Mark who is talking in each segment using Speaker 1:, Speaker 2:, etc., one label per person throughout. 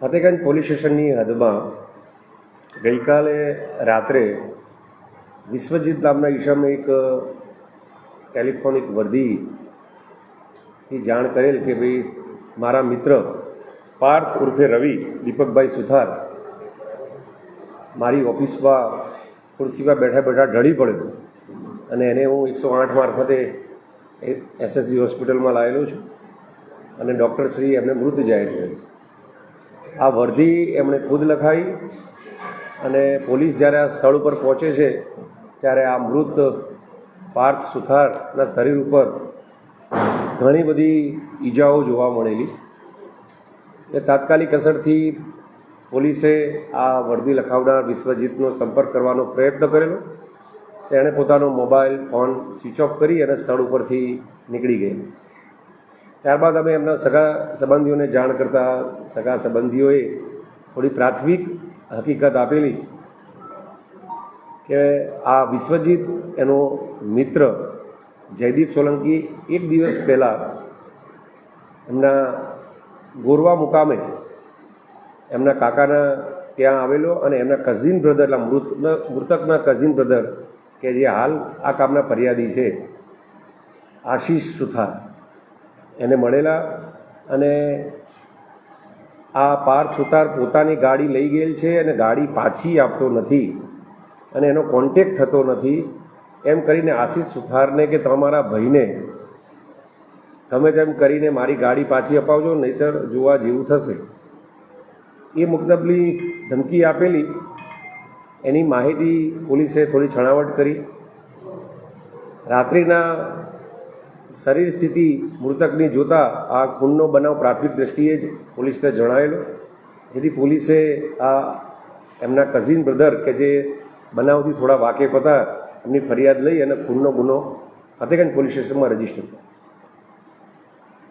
Speaker 1: Fatehganj police સ્ટેશનની હદમાં ગઈકાલે રાત્રે વિશ્વજીત નામના ઈશમે એક ટેલિફોનિક વર્દીથી જાણ કરેલ કે ભાઈ મારા મિત્ર પાર્થ ઉર્ફે રવિ, દીપકભાઈ સુથાર મારી ઓફિસમાં ખુરશીમાં બેઠા બેઠા ઢળી પડ્યો. અને એને હું એકસો આઠ મારફતે એસએસજી હોસ્પિટલમાં લાવેલો છું. અને ડૉક્ટરશ્રી એમને મૃત જાહેર કર્યું. આ વર્ધી એમણે ખુદ લખાવી અને પોલીસ જ્યારે આ સ્થળ ઉપર પહોંચે છે, ત્યારે આ મૃત પાર્થ સુથારના શરીર ઉપર ઘણી બધી ઈજાઓ જોવા મળેલી. એ તાત્કાલિક અસરથી પોલીસે આ વર્દી લખાવનાર વિશ્વજીતનો સંપર્ક કરવાનો પ્રયત્ન કરેલો. તેણે પોતાનો મોબાઈલ ફોન સ્વિચ ઓફ કરી અને સ્થળ ઉપરથી નીકળી ગઈ ત્યારબાદ અમે એમના સગા સંબંધીઓને જાણ કરતા સગા સંબંધીઓએ થોડી પ્રાથમિક હકીકત આપેલી કે આ વિશ્વજીત એનો મિત્ર જયદીપ સોલંકી એક દિવસ પહેલાં એમના ગોરવા મુકામે એમના કાકાના ત્યાં આવેલો અને એમના કઝિન બ્રધરના મૃત મૃતકના કઝિન બ્રધર કે જે હાલ આ કામના ફરિયાદી છે, આશીષ સુથાર. એને મળેલા અને આ પાર્થ સુથાર પોતાની ગાડી લઈ ગયેલ છે અને ગાડી પાછી આપતો નથી અને એનો કોન્ટેક થતો નથી. એમ કરીને આશીષ સુથારને કે તમારા ભાઈને તમે તેમ કરીને મારી ગાડી પાછી અપાવજો, નહીતર જોવા જેવું થશે. એ મુકદબલી ધમકી આપેલી. એની માહિતી પોલીસે થોડી છણાવટ કરી. રાત્રિના શરીર સ્થિતિ મૃતકની જોતા આ ખૂનનો બનાવ પ્રાથમિક દ્રષ્ટિએ જ પોલીસને જણાવેલો જેથી પોલીસે આ એમના કઝિન બ્રધર કે જે બનાવથી થોડા વાકેફ હતા, એમની ફરિયાદ લઈ અને ખૂનનો ગુનો ફતેગંજ પોલીસ સ્ટેશનમાં રજિસ્ટર કર્યો.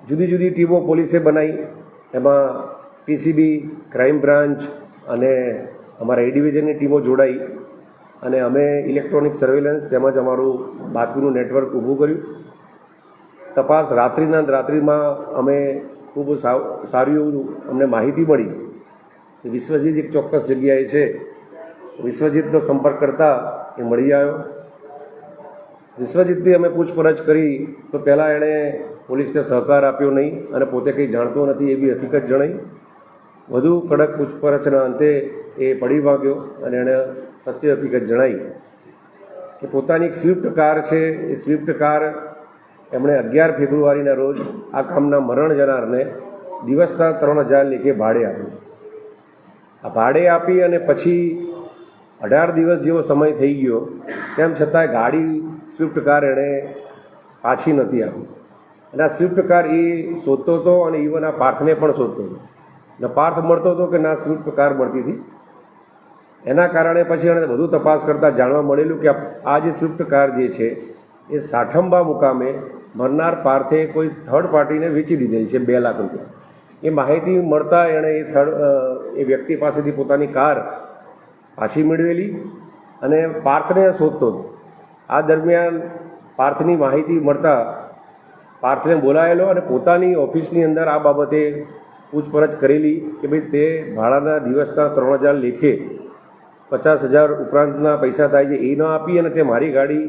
Speaker 1: જુદી જુદી ટીમો પોલીસે બનાવી. એમાં પીસીબી ક્રાઇમ બ્રાન્ચ અને અમારા એ ડિવિઝનની ટીમો જોડાઈ અને અમે ઇલેક્ટ્રોનિક સર્વેલન્સ તેમજ અમારું બાકીનું નેટવર્ક ઊભું કર્યું. તપાસ રાત્રિના રાત્રિમાં અમે ખૂબ સારું એવું અમને માહિતી મળી. કે વિશ્વજીત એક ચોક્કસ જગ્યાએ છે. વિશ્વજીતનો સંપર્ક કરતા એ મળી આવ્યો. વિશ્વજીતની અમે પૂછપરછ કરી તો પહેલાં એણે પોલીસને સહકાર આપ્યો નહીં અને પોતે કંઈ જાણતો નથી એવી હકીકત જણાઈ. વધુ કડક પૂછપરછના અંતે એ પડી ભાગ્યો અને એણે સત્ય હકીકત જણાવી કે પોતાની એક સ્વિફ્ટ કાર છે. એ સ્વિફ્ટ કાર એમણે અગિયાર ફેબ્રુઆરીના રોજ આ કામના મરણ જનારને દિવસના ત્રણ હજાર લેખે ભાડે આપ્યું. આ ભાડે આપી અને પછી અઢાર દિવસ જેવો સમય થઈ ગયો, તેમ છતાંય ગાડી સ્વિફ્ટ કાર એણે પાછી નથી આપી. અને આ સ્વિફ્ટ કાર એ શોધતો હતો અને ઇવન આ પાર્થને પણ શોધતો હતો. ને પાર્થ મળતો હતો કે ના, સ્વિફ્ટ કાર મળતી હતી. એના કારણે પછી એણે વધુ તપાસ કરતાં જાણવા મળેલું કે આ જે સ્વિફ્ટ કાર જે છે, એ સાઠંબા મુકામે મરનાર પાર્થે કોઈ થર્ડ પાર્ટીને વેચી દીધેલી છે બે લાખ રૂપિયા. એ માહિતી મળતા એણે એ થર્ડ એ વ્યક્તિ પાસેથી પોતાની કાર પાછી મેળવેલી અને પાર્થને શોધતો. આ દરમિયાન પાર્થની માહિતી મળતા પાર્થને બોલાયેલો અને પોતાની ઓફિસની અંદર આ બાબતે પૂછપરછ કરેલી કે ભાઈ તે ભાડાના દિવસના ત્રણ હજાર લેખે પચાસ હજાર ઉપરાંતના પૈસા થાય છે એ ન આપી અને તે મારી ગાડી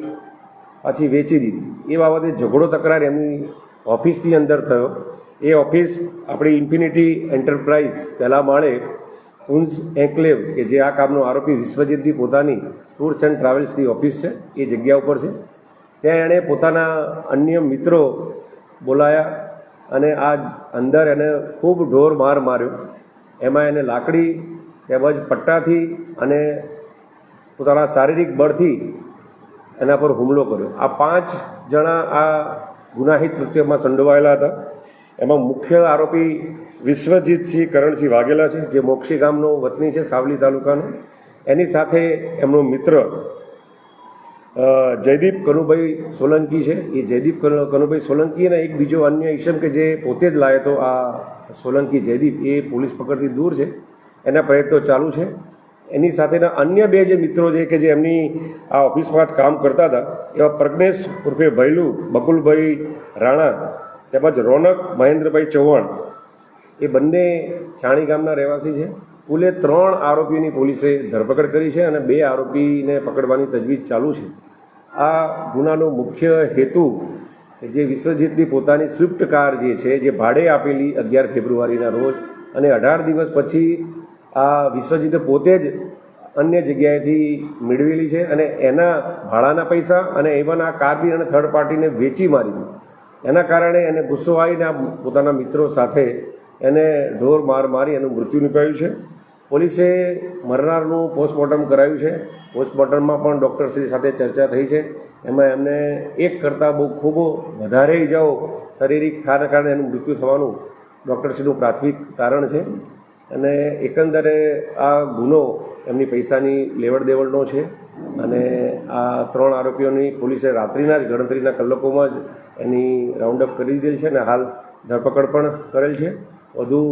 Speaker 1: પાછી વેચી દીધી. એ બાબતે ઝઘડો તકરાર એમની ઓફિસની અંદર થયો. એ ઓફિસ આપણી ઇન્ફિનિટી એન્ટરપ્રાઇઝ પહેલા માળે ઉન્સ એન્કલેવ, કે જે આ કામનો આરોપી વિશ્વજીતની પોતાની ટૂર્સ એન્ડ ટ્રાવેલ્સની ઓફિસ છે, એ જગ્યા ઉપર છે. ત્યાં એણે પોતાના અન્ય મિત્રો બોલાયા અને આ અંદર એને ખૂબ ઢોર માર માર્યો. એમાં એને લાકડી તેમજ પટ્ટાથી અને પોતાના શારીરિક બળથી એના પર હુમલો કર્યો. આ પાંચ જણા આ ગુનાહિત કૃત્યમાં સંડોવાયેલા હતા. એમાં મુખ્ય આરોપી વિશ્વજીતસિંહ કરણસિંહ વાઘેલા છે, જે મોક્ષી ગામનો વતની છે સાવલી તાલુકાનો. એની સાથે એમનો મિત્ર જયદીપ કનુભાઈ સોલંકી છે. એ જયદીપ કનુભાઈ સોલંકી અને એક બીજો અન્ય ઈશમ કે જે પોતે જ લાયો તો આ સોલંકી જયદીપ, એ પોલીસ પકડથી દૂર છે. એના પ્રયત્નો ચાલુ છે. એની સાથેના અન્ય બે જે મિત્રો છે કે જે એમની આ ઓફિસમાં કામ કરતા હતા, એવા પ્રજ્ઞેશ ઉર્ફે ભૈલુ, બકુલભાઈ રાણા તેમજ રોનક મહેન્દ્રભાઈ ચૌહાણ, એ બંને છાણી ગામના રહેવાસી છે. કુલે ત્રણ આરોપીની પોલીસે ધરપકડ કરી છે અને બે આરોપીને પકડવાની તજવીજ ચાલુ છે. આ ગુનાનો મુખ્ય હેતુ જે વિશ્વજીતની પોતાની સ્વિફ્ટ કાર જે છે, જે ભાડે આપેલી અગિયાર ફેબ્રુઆરીના રોજ અને અઢાર દિવસ પછી આ વિશ્વજીતે પોતે જ અન્ય જગ્યાએથી મેળવેલી છે અને એના ભાડાના પૈસા અને ઇવન આ કાર અને થર્ડ પાર્ટીને વેચી મારી દીધી. એના કારણે એને ગુસ્સો આવીને પોતાના મિત્રો સાથે એને ઢોર માર મારી એનું મૃત્યુ નિપજાવ્યું છે. પોલીસે મરનારનું પોસ્ટમોર્ટમ કરાવ્યું છે. પોસ્ટમોર્ટમમાં પણ ડૉક્ટરશ્રી સાથે ચર્ચા થઈ છે. એમાં એમને એક કરતાં બહુ ખૂબ વધારે ઇજાઓ શારીરિક થાના કારણે એનું મૃત્યુ થવાનું ડૉક્ટરશ્રીનું પ્રાથમિક કારણ છે. અને એકંદરે આ ગુનો એમની પૈસાની લેવડ દેવડનો છે અને આ ત્રણ આરોપીઓની પોલીસે રાત્રિના જ ગણતરીના કલાકોમાં જ એની રાઉન્ડ અપ કરી દીધેલ છે અને હાલ ધરપકડ પણ કરેલ છે. વધુ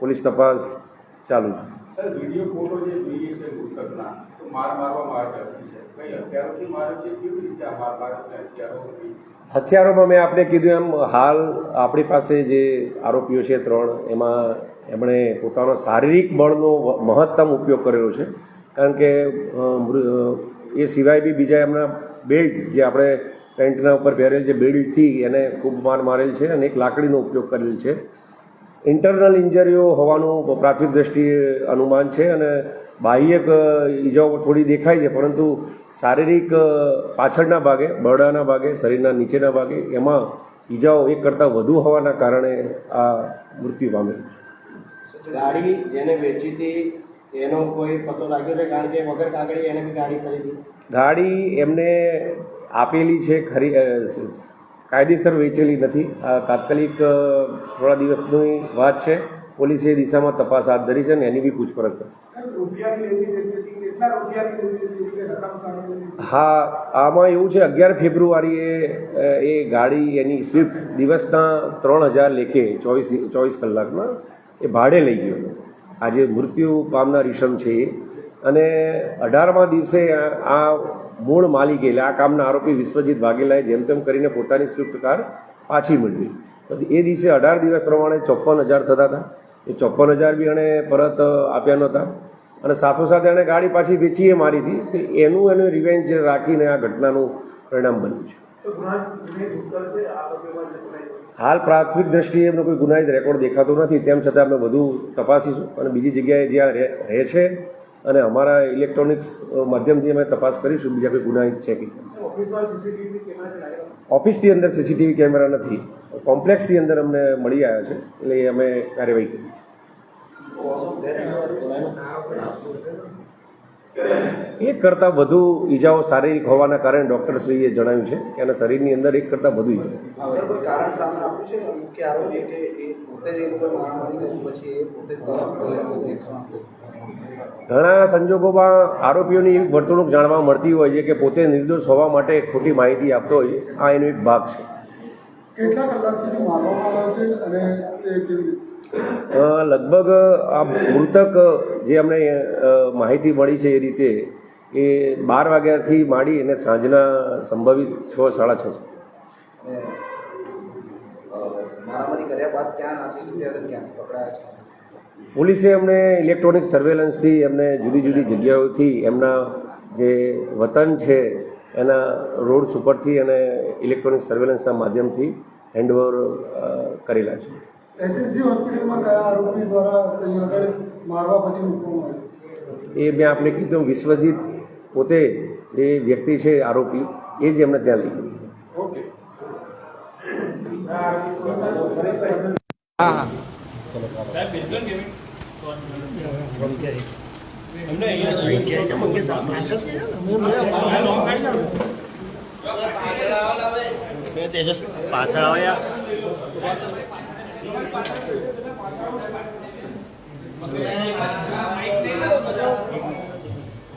Speaker 1: પોલીસ તપાસ ચાલુ હથિયારોમાં મેં આપણે કીધું એમ હાલ આપણી પાસે જે આરોપીઓ છે ત્રણ એમાં એમણે પોતાનો શારીરિક બળનો મહત્તમ ઉપયોગ કરેલો છે. કારણ કે એ સિવાય બી બીજા એમના બેલ્ટ જે આપણે પેન્ટના ઉપર પહેરેલ છે બેલ્ટથી એને ખૂબ માર મારેલ છે અને એક લાકડીનો ઉપયોગ કરેલ છે. ઇન્ટરનલ ઇન્જરીઓ હોવાનું પ્રાથમિક દ્રષ્ટિએ અનુમાન છે અને બાહ્યક ઈજાઓ થોડી દેખાય છે, પરંતુ શારીરિક પાછળના ભાગે, બરડાના ભાગે, શરીરના નીચેના ભાગે એમાં ઈજાઓ એક કરતાં વધુ હોવાના કારણે આ મૃત્યુ પામેલું છે.
Speaker 2: ગાડી જેને વેચી હતી એનો કોઈ પતો લાગ્યો છે? કારણ કે વગર કાગળી એને બી ગાડી ખરીદી.
Speaker 1: ગાડી એમને આપેલી છે ખરી કાયદેસર વેચેલી નથી. આ તાત્કાલિક થોડા દિવસની વાત છે. પોલીસે એ દિશામાં તપાસ હાથ ધરી છે અને એની બી પૂછપરછ થશે.
Speaker 3: રૂપિયાની લેતી દેતી હતી? કેટલા રૂપિયાની લેતી દેતી હતી? કે રકમ સામે
Speaker 1: હા આમાં એવું છે અગિયાર ફેબ્રુઆરીએ એ ગાડી એની સ્વિફ્ટ દિવસના ત્રણ હજાર લેખે ચોવીસ ચોવીસ કલાકમાં એ ભાડે લઈ ગયો. આજે મૃત્યુ પામનાર ઈસમ છે. અને અઢારમા દિવસે આ- આ મૂળ માલિક, એટલે આ કામના આરોપી વિશ્વજીત વાઘેલાએ જેમ તેમ કરીને પોતાની સ્વિફ્ટ કાર પાછી મેળવી. તો એ દિવસે અઢાર દિવસ પ્રમાણે ચોપ્પન હજાર થતા હતા. એ ચોપ્પન હજાર બી એણે પરત આપ્યા નહોતા. અને સાથોસાથ એણે ગાડી પાછી વેચીએ મારી હતી. તો એનું એનું રિવેન્જ રાખીને આ ઘટનાનું પરિણામ બન્યું છે. હાલ પ્રાથમિક દ્રષ્ટિએ એમનો કોઈ ગુનાહિત રેકોર્ડ દેખાતો નથી. તેમ છતાં અમે વધુ તપાસીશું. અને બીજી જગ્યાએ જ્યાં રહે છે અને અમારા ઇલેક્ટ્રોનિક્સ માધ્યમથી અમે તપાસ કરીશું બીજા કોઈ ગુનાહિત છે કે ઓફિસની અંદર સીસીટીવી કેમેરા નથી. કોમ્પ્લેક્સની અંદર અમને મળી આવ્યા છે. એટલે અમે કાર્યવાહી કરી છે એક કરતાં વધુ ઈજાઓ શારીરિક હોવાના કારણે ડૉક્ટરશ્રીએ જણાવ્યું છે કે એના શરીરની અંદર એક કરતાં વધુ ઘણા સંજોગોમાં આરોપીઓની એવી વર્તણૂક જાણવા મળતી હોય છે કે પોતે નિર્દોષ હોવા માટે ખોટી માહિતી આપતો હોય આ એનો એક ભાગ છે.
Speaker 3: કેટલા કલાક સુધી મારવામાં આવ્યા છે અને તે કેવી રીતે?
Speaker 1: અ, લગભગ આ મૃતક જે અમને માહિતી મળી છે એ રીતે એ બાર વાગ્યાથી માંડી અને સાંજના સંભવિત છ સાડા છ. સુધી પોલીસે અમને ઇલેક્ટ્રોનિક સર્વેલન્સથી એમને જુદી જુદી જગ્યાઓથી એમના જે વતન છે એના રોડ્સ ઉપરથી અને ઇલેક્ટ્રોનિક સર્વેલન્સના માધ્યમથી હેન્ડઓવર કરેલા છે.
Speaker 3: એસએસજી હોસ્પિટલમાં કયા આરોપી દ્વારા મારવા પછી
Speaker 1: એ મેં આપને કીધું વિશ્વજીત પોતે જે વ્યક્તિ છે આરોપી એ જ એમને ત્યાં લઈ હા
Speaker 3: ઓકે
Speaker 4: તેજસ પાછળ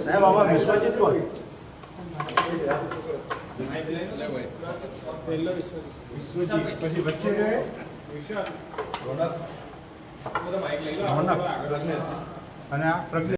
Speaker 5: સાહેબ આમાં વિશ્વજીત કોણ? અને આ પ્રજ્ઞા